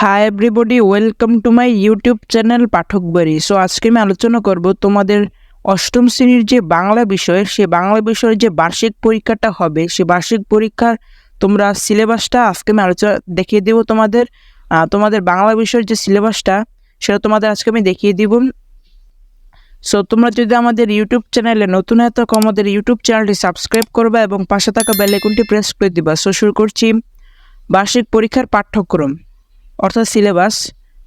Hi everybody welcome to my YouTube channel Pathak Bari so আজকে আমি আলোচনা করব তোমাদের অষ্টম শ্রেণির যে বাংলা বিষয়, সে বাংলা বিষয়ের যে বার্ষিক পরীক্ষাটা হবে, সে বার্ষিক পরীক্ষার তোমরা সিলেবাসটা আজকে আমি আলোচনা, দেখিয়ে দেবো তোমাদের। তোমাদের বাংলা বিষয়ের যে সিলেবাসটা, সেটা তোমাদের আজকে আমি দেখিয়ে দিব। সো তোমরা যদি আমাদের ইউটিউব চ্যানেলে নতুন হয় তো আমাদের ইউটিউব চ্যানেলটি সাবস্ক্রাইব করবা এবং পাশে থাকা বেল আইকনটি প্রেস করে দিবা। সো শুরু করছি বার্ষিক পরীক্ষার পাঠ্যক্রম। অর্থাৎ সিলেবাস।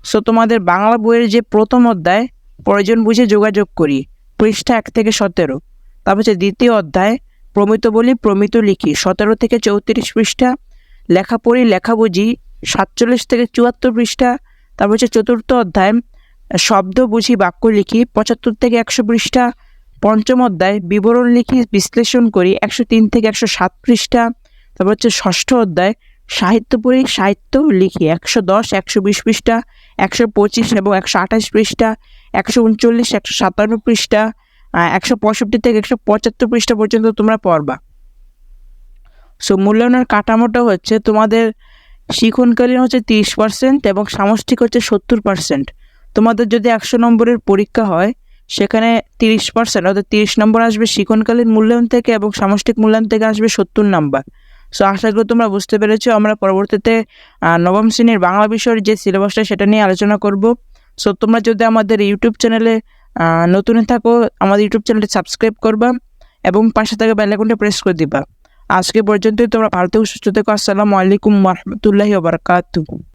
সো তোমাদের বাংলা বইয়ের যে প্রথম অধ্যায় প্রয়োজন বুঝে যোগাযোগ করি। পৃষ্ঠা এক থেকে সতেরো। তারপর হচ্ছে দ্বিতীয় অধ্যায়, প্রমিত বলি, প্রমিত লিখি। সতেরো থেকে চৌত্রিশ পৃষ্ঠা, লেখা পড়ি, লেখা বুঝি। সাতচল্লিশ থেকে চুয়াত্তর পৃষ্ঠা, তারপর হচ্ছে চতুর্থ অধ্যায়, শব্দ বুঝি, বাক্য লিখি। পঁচাত্তর থেকে একশো পৃষ্ঠা, পঞ্চম অধ্যায়, বিবরণ লিখি, বিশ্লেষণ করি। একশো তিন থেকে একশো সাত পৃষ্ঠা, তারপর হচ্ছে ষষ্ঠ অধ্যায় সাহিত্য পড়ি সাহিত্য লিখি। একশো দশ, একশো বিশ পৃষ্ঠা, একশো পঁচিশ এবং একশো আঠাশ পৃষ্ঠা, একশো উনচল্লিশ, একশো সাতান্ন পৃষ্ঠা একশো পঁয়ষট্টি থেকে একশো পঁচাত্তর পৃষ্ঠা পর্যন্ত তোমরা পড়বা। সো মূল্যায়নের কাঠামোটা হচ্ছে তোমাদের শিখনকালীন হচ্ছে তিরিশ পার্সেন্ট এবং সামষ্টিক হচ্ছে সত্তর পার্সেন্ট তোমাদের যদি একশো নম্বরের পরীক্ষা হয়, সেখানে তিরিশ পার্সেন্ট অর্থাৎ তিরিশ নম্বর আসবে শিখনকালীন মূল্যায়ন থেকে এবং সামষ্টিক মূল্যায়ন থেকে আসবে সত্তর নাম্বার। সো আশা করি তোমরা বুঝতে পেরেছ। আমরা পরবর্তীতে নবম শ্রেণির বাংলা বিষয়ের যে সিলেবাসটা, সেটা নিয়ে আলোচনা করব। সো তোমরা যদি আমাদের ইউটিউব চ্যানেলে নতুন থাকো, আমাদের ইউটিউব চ্যানেলটি সাবস্ক্রাইব করবা এবং পাশে থাকা বেলাইকনটা প্রেস করে দিবা। আজকে পর্যন্তই, তোমরা থেকে, সুস্থ থেকো। আসসালামু আলাইকুম রহমতুল্লাহি ওবরাকাতু